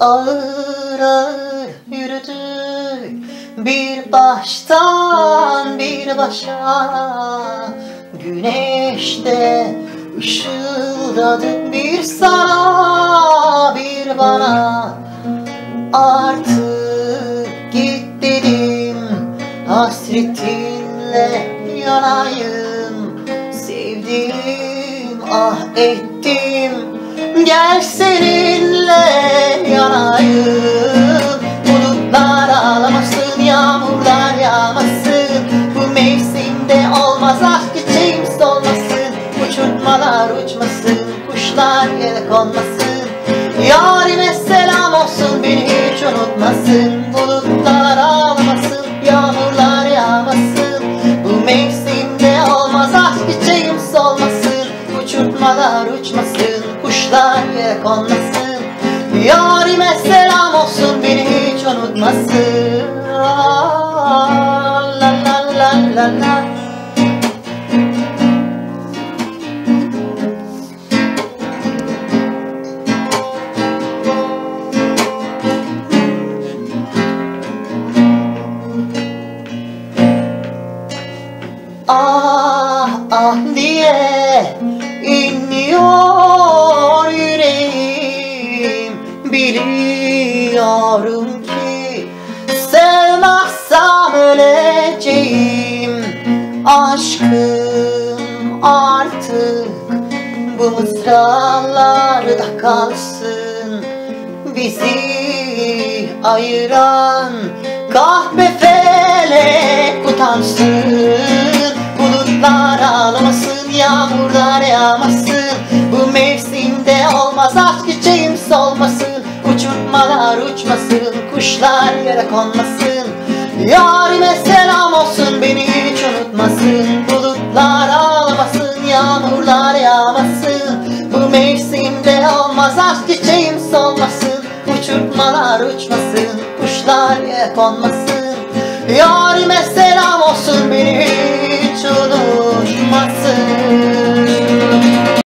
Ağır ağır yürüdük bir baştan bir başa. Güneşte ışıldadı bir sana bir bana. Artık git dedim hasretinle yanayım. Sevdim ah ettim gel seninle yanayım. Bulutlar ağlamasın yağmurlar yağmasın. Bu mevsimde olmaz aşk çiçeğim solmasın. Uçurtmalar uçmasın kuşlar yere konmasın kuşlar yere konmasın Yarime selam olsun beni hiç unutmasın. La la la la la. Ah ah diye Biliyorum ki sevmezsem öleceğim. Aşkım artık bu mısralarda kalsın. Bizi ayıran kahpe felek utansın. Bulutlar ağlamasın, yağmurlar yağmasın. Bu mevsimde olmaz aşk çiçeğim solmasın Uçurtmalar uçmasın, kuşlar yere konmasın. Yarime selam olsun beni hiç unutmasın. Bulutlar ağlamasın, yağmurlar yağmasın. Bu mevsimde olmaz aşk çiçeğim solmasın. Uçurtmalar uçmasın, kuşlar yere konmasın. Yarime selam olsun beni hiç